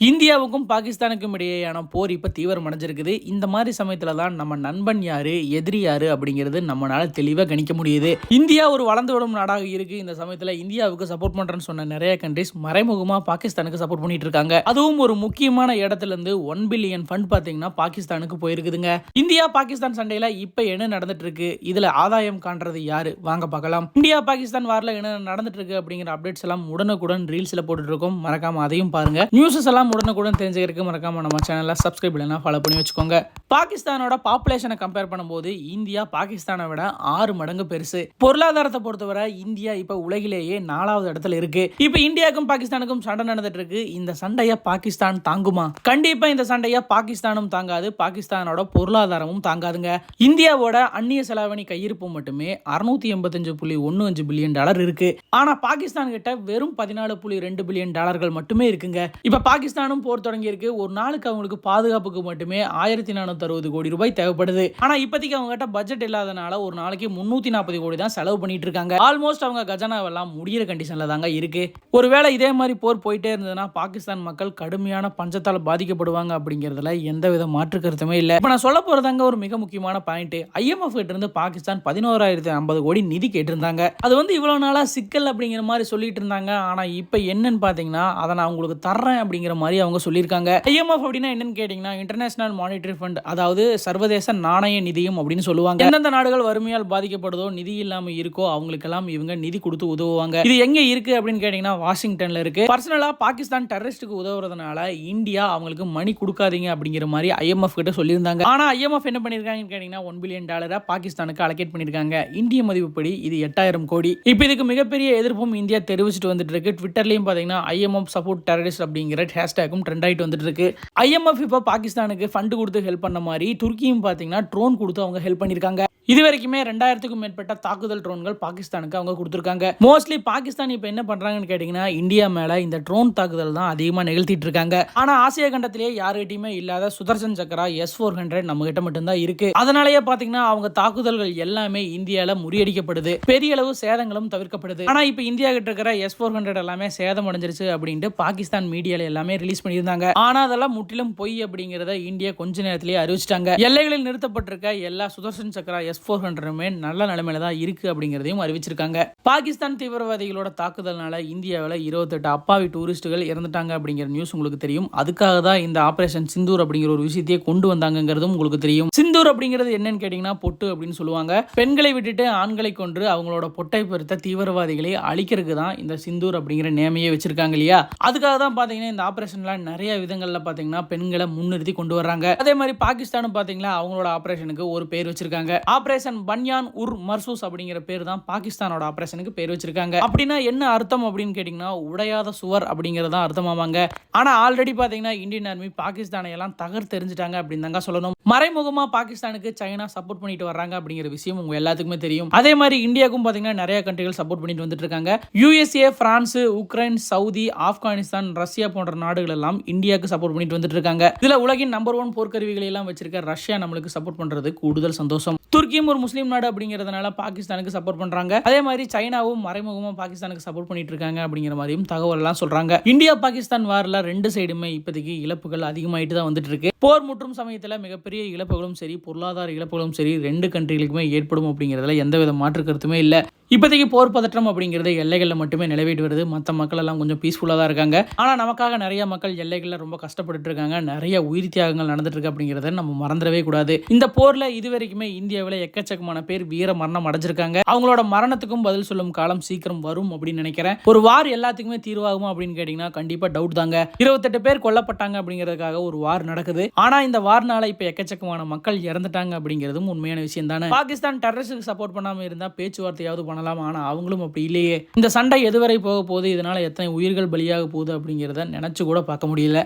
இந்தியாவுக்கும் பாகிஸ்தானுக்கும் இடையேயான போர் இப்போ தீவிரம் அடைஞ்சிருக்குது இந்த மாதிரி சமயத்துல தான் நம்ம நண்பன் யாரு எதிரி யாரு அப்படிங்கிறது நம்மளால தெளிவாக கணிக்க முடியுது. இந்தியா ஒரு வளர்ந்து வரும் நாடாக இருக்கு. இந்த சமயத்துல இந்தியாவுக்கு சப்போர்ட் பண்றேன்னு சொன்ன நிறைய கண்ட்ரிஸ் மறைமுகமாக பாகிஸ்தானுக்கு சப்போர்ட் பண்ணிட்டு இருக்காங்க. அதுவும் ஒரு முக்கியமான இடத்துல இருந்து ஒன் பில்லியன் ஃபண்ட் பாத்தீங்கன்னா பாகிஸ்தானுக்கு போயிருக்குதுங்க. இந்தியா பாகிஸ்தான் சண்டையில இப்போ என்ன நடந்துட்டு இருக்கு இதுல ஆதாயம் காண்றது யாரு? வாங்க பார்க்கலாம். இந்தியா பாகிஸ்தான் வாரில் என்ன நடந்துட்டு இருக்கு அப்படிங்கிற அப்டேட்ஸ் எல்லாம் உடனுக்குடன் ரீல்ஸ்ல போட்டுட்டு இருக்கோம். மறக்காம அதையும் பாருங்க. நியூஸஸ் எல்லாம் உடனுக்குடன் தெரிஞ்சுக்கிறதுக்கு மறக்காமல் நம்ம சேனலை சப்ஸ்கிரைப் இல்லைனா ஃபாலோ பண்ணி வச்சுக்கோங்க. பாகிஸ்தானோட பாப்புலேஷனை கம்பேர் பண்ணும்போது இந்தியா பாகிஸ்தானை விட ஆறு மடங்கு பெருசு. பொருளாதாரத்தை பொறுத்தவரை இந்தியா இப்போ உலகிலேயே நாலாவது இடத்துல இருக்கு. இப்போ இந்தியாவுக்கும் பாகிஸ்தானுக்கும் சண்டை நடந்துட்டு இருக்கு. இந்த சண்டையை பாகிஸ்தான் தாங்குமா? கண்டிப்பா இந்த சண்டையை பாகிஸ்தானும் தாங்காது. பாகிஸ்தானோட பொருளாதாரமும் தாங்காதுங்க. இந்தியாவோட அந்நிய செலாவணி கையிருப்பு மட்டுமே அறுநூத்தி எண்பத்தஞ்சு புள்ளி ஒன்னு அஞ்சு பில்லியன் டாலர் இருக்கு. ஆனா பாகிஸ்தான் கிட்ட வெறும் பதினாலு புள்ளி ரெண்டு பில்லியன் டாலர்கள் மட்டுமே இருக்குங்க. இப்ப பாகிஸ்தானும் போர் தொடங்கி இருக்கு ஒரு நாளுக்கு அவங்களுக்கு பாதுகாப்புக்கு மட்டுமே ஆயிரத்தி நானூறு அறுபது கோடி ரூபாய் தேவைப்படுது. ஆனா இப்போதைக்கு அவங்க கிட்ட பட்ஜெட் இல்லாதனால ஒரு நாளைக்கு முன்னூத்தி நாற்பது கோடி தான் செலவு பண்ணிட்டு இருக்காங்க ஆல்மோஸ்ட் அவங்க கஜனாவெல்லாம் முடியிற கண்டிஷன்ல தாங்க இருக்கு. ஒருவேளை இதே மாதிரி போர் போயிட்டே இருந்ததுன்னா பாகிஸ்தான் மக்கள் கடுமையான பஞ்சத்தால் பாதிக்கப்படுவாங்க அப்படிங்கிறதுல எந்த வித மாற்று கருத்துமே இல்லை. இப்போ நான் சொல்ல போறதாங்க ஒரு மிக முக்கியமான பாயிண்ட் ஐஎம்எஃப் கிட்ட இருந்து பாகிஸ்தான் பதினோராயிரத்தி ஐம்பது கோடி நிதி கேட்டிருந்தாங்க. அது வந்து இவ்வளவு நாளா சிக்கல் அப்படிங்கிற மாதிரி சொல்லிட்டு இருந்தாங்க. ஆனா இப்போ என்னன்னு பாத்தீங்கன்னா அதை நான் உங்களுக்கு தர்றேன் அப்படிங்கிற மாதிரி அவங்க சொல்லியிருக்காங்க. ஐஎம்எஃப் அப்படின்னா என்னன்னு கேட்டீங்கன்னா இன்டர்நேஷனல் மானிட்டரி ஃபண்ட் அதாவது சர்வதேச நாணய நிதியம் அப்படின்னு சொல்லுவாங்க. எந்தெந்த நாடுகள் வறுமையால் பாதிக்கப்படுதோ நிதி இல்லாம இருக்கோ அவங்களுக்கெல்லாம் இவங்க நிதி கொடுத்து உதவுவாங்க. இது எங்க இருக்கு அப்படின்னு கேட்டீங்கன்னா வாஷிங்டன்ல இருக்கு. பர்சனலா பாகிஸ்தான் டெரரிஸ்டுக்கு உதவுறதுனால இந்தியா அவங்களுக்கு மணி கொடுக்காதீங்க அப்படிங்கிற மாதிரி ஐஎம்எஃப் கிட்ட சொல்லியிருந்தாங்க. ஆனா ஐஎம்எஃப் என்ன பண்ணிருக்காங்கன்னு கேட்டீங்கன்னா ஒன் பில்லியன் டாலரை பாகிஸ்தானுக்கு அலோகேட் பண்ணிருக்காங்க இந்திய மதிப்புப்படி இது எட்டாயிரம் கோடி. இப்போ இதுக்கு மிகப்பெரிய எதிர்ப்பும் இந்தியா தெரிவிச்சுட்டு வந்துட்டு இருக்கு. ட்விட்டர்லயும் பாத்தீங்கன்னா ஐஎம்எஃப் சப்போர்ட் டெரரிஸ்ட் அப்படிங்கிற ஹேஷ்டேக்கும் ட்ரெண்ட் ஆயிட்டு வந்துட்டு இருக்கு. ஐஎம்எஃப் இப்போ பாகிஸ்தானுக்கு ஃபண்டு கொடுத்து ஹெல்ப் பண்ண மாதிரி துருக்கியும் பாத்தீங்கன்னா ட்ரோன் கொடுத்து அவங்க ஹெல்ப் பண்ணிருக்காங்க. இது வரைக்குமே ரெண்டாயிரத்துக்கும் மேற்பட்ட தாக்குதல் ட்ரோன்கள் பாகிஸ்தானுக்கு அவங்க கொடுத்துருக்காங்க. மோஸ்ட்லி பாகிஸ்தான் இப்போ என்ன பண்றாங்கன்னு கேட்டிங்கன்னா இந்தியா மேல இந்த ட்ரோன் தாக்குதல் தான் அதிகமாக நிகழ்த்திட்டு இருக்காங்க. ஆனா ஆசிய கண்டத்திலேயே யாருகிட்டயுமே இல்லாத Sudarshan Chakra S four hundred நம்ம கிட்ட மட்டும்தான் இருக்கு. அதனாலேயே பாத்தீங்கன்னா அவங்க தாக்குதல்கள் எல்லாமே இந்தியால முறியடிக்கப்படுது. பெரிய அளவு சேதங்களும் தவிர்க்கப்படுது. ஆனா இப்போ இந்தியா கிட்ட இருக்கிற எஸ் ஃபோர் ஹண்ட்ரட் எல்லாமே சேதம் அடைஞ்சிருச்சு அப்படின்ட்டு பாகிஸ்தான் மீடியால எல்லாமே ரிலீஸ் பண்ணியிருந்தாங்க. ஆனா அதெல்லாம் முற்றிலும் பொய் அப்படிங்கிறத இந்தியா கொஞ்ச நேரத்திலேயே அறிவிச்சிட்டாங்க. எல்லைகளில் நிறுத்தப்பட்டிருக்க எல்லா சுதர்சன் சக்கரா எஸ் ஃபோர் ஹண்ட்ரடுமே நல்ல நிலைமையில தான் இருக்கு அப்படிங்கிறதையும் அறிவிச்சிருக்காங்க. பாகிஸ்தான் தீவிரவாதிகளோட தாக்குதல்னால இந்தியாவில் இருபத்தெட்டு அப்பாவி டூரிஸ்ட்டுகள் இறந்துட்டாங்க அப்படிங்கிற நியூஸ் உங்களுக்கு தெரியும். அதுக்காக தான் இந்த ஆபரேஷன் சிந்தூர் அப்படிங்கிற ஒரு விஷயத்தையே கொண்டு வந்தாங்கிறதும் உங்களுக்கு தெரியும். சிந்தூர் அப்படிங்கிறது என்னன்னு கேட்டீங்கன்னா பொட்டு அப்படின்னு சொல்லுவாங்க. பெண்களை விட்டுட்டு ஆண்களை கொன்று அவங்களோட பொட்டை பெருத்த தீவிரவாதிகளை அழிக்கிறதுக்கு தான் இந்த சிந்தூர் அப்படிங்கிற நேமையே வச்சிருக்காங்க இல்லையா? அதுக்காக தான் பாத்தீங்கன்னா இந்த ஆபரேஷன்ல நிறைய விதங்கள்ல பாத்தீங்கன்னா பெண்களை முன்னிறுத்தி கொண்டு வர்றாங்க. அதே மாதிரி பாகிஸ்தானும் பாத்தீங்களா அவங்களோட ஆபரேஷனுக்கு ஒரு பேர் வச்சிருக்காங்க. ஆப்ரேஷன் பன்யான் உர் மர்சூஸ் அப்படிங்கிற பேர் தான் பாகிஸ்தானோட ஆபரேஷனுக்கு பேர் வச்சிருக்காங்க. அப்படின்னா என்ன அர்த்தம் அப்படின்னு கேட்டிங்கன்னா உடையாத சுவர் அப்படிங்கிறது தான் அர்த்தமாவாங்க. ஆனா ஆல்ரெடி பாத்தீங்கன்னா இந்தியன் ஆர்மி பாகிஸ்தானை எல்லாம் தகர் தெரிஞ்சுட்டாங்க அப்படின்னு தாங்க சொல்லணும். மறைமுகமா பாகிஸ்தானுக்கு சைனா சப்போர்ட் பண்ணிட்டு வர்றாங்க அப்படிங்கிற விஷயம் உங்க எல்லாத்துக்குமே தெரியும். அதே மாதிரி இந்தியாவுக்கும் பார்த்தீங்கன்னா நிறைய கண்ட்ரிகள் சப்போர்ட் பண்ணிட்டு வந்துட்டு இருக்காங்க. USA France Ukraine Saudi Afghanistan Russia போன்ற நாடுகள் எல்லாம் இந்தியாவுக்கு சப்போர்ட் பண்ணிட்டு வந்துட்டு இருக்காங்க. இதுல உலகின் நம்பர் ஒன் போர்க்கருவிகளை எல்லாம் வச்சிருக்க ரஷ்யா நம்மளுக்கு சப்போர்ட் பண்றது கூடுதல் சந்தோஷம். துருக்கியும் ஒரு முஸ்லீம் நாடு அப்படிங்கிறதுனால பாகிஸ்தானுக்கு சப்போர்ட் பண்றாங்க. அதே மாதிரி சைனாவும் மறைமுகமா பாகிஸ்தானுக்கு சப்போர்ட் பண்ணிட்டு இருக்காங்க அப்படிங்கிற மாதிரியும் தகவல் எல்லாம் சொல்றாங்க. இந்தியா பாகிஸ்தான் வாரில் ரெண்டு சைடுமே இப்போதைக்கு இழப்புகள் அதிகமாயிட்டு தான் வந்துட்டு இருக்கு. போர் முற்றும் சமயத்தில் மிகப்பெரிய இழப்புகளும் சரி பொருளாதார இழப்புகளும் சரி ரெண்டு கண்ட்ரிகளுக்குமே ஏற்படும் அப்படிங்கிறதுல எந்தவித மாற்று கருத்துமே இல்லை. இப்போதைக்கு போர் பதற்றம் அப்படிங்கிறது எல்லைகளில் மட்டுமே நிலவிட்டு வருது. மற்ற மக்கள் எல்லாம் கொஞ்சம் பீஸ்ஃபுல்லாக தான் இருக்காங்க. ஆனால் நமக்காக நிறைய மக்கள் எல்லைகளில் ரொம்ப கஷ்டப்பட்டு இருக்காங்க. நிறைய உயிர் தியாகங்கள் நடந்துட்டு இருக்கு அப்படிங்கிறத நம்ம மறந்துடவே கூடாது. இந்த போரில் இது வரைக்குமே இந்தியாவில் எக்கச்சக்கமான பேர் வீர மரணம் அடைஞ்சிருக்காங்க. அவங்களோட மரணத்துக்கும் பதில் சொல்லும் காலம் சீக்கிரம் வரும் அப்படின்னு நினைக்கிறேன். ஒரு வார் எல்லாத்துக்குமே தீர்வாகுமா அப்படின்னு கேட்டிங்கன்னா கண்டிப்பாக டவுட் தாங்க. இருபத்தெட்டு பேர் கொல்லப்பட்டாங்க அப்படிங்கிறதுக்காக ஒரு வார் நடக்குது. ஆனால் இந்த வார்னால இப்போ எக்கச்சக்கமான மக்கள் இறந்துட்டாங்க அப்படிங்கிறதும் உண்மையான விஷயம் தானே. பாகிஸ்தான் டெரரிஸ்டுக்கு சப்போர்ட் பண்ணாமல் இருந்தால் பேச்சுவார்த்தையாவது பண்ணலாம். ஆனால் அவங்களும் அப்படி இல்லையே. இந்த சண்டை எதுவரை போக போகுது? இதனால எத்தனை உயிர்கள் பலியாக போகுது அப்படிங்கிறத நினைச்சு கூட பார்க்க முடியல.